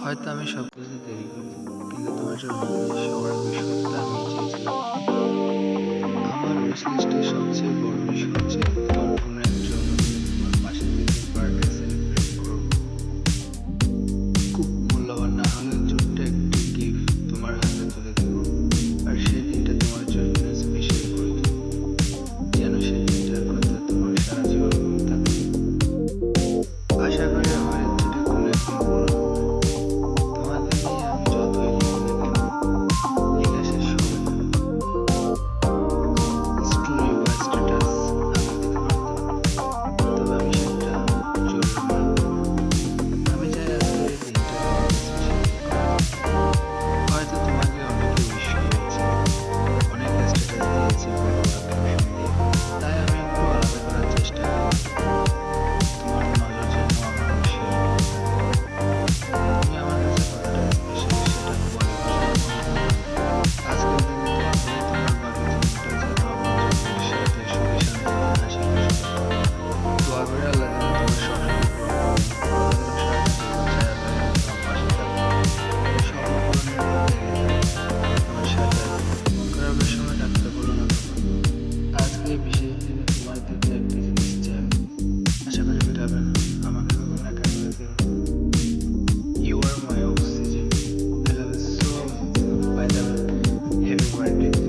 হয়তো আমি সব কিছু দেরি করব কিন্তু তোমার জন্য সবার বিষয়টা আমি চেয়েছিলাম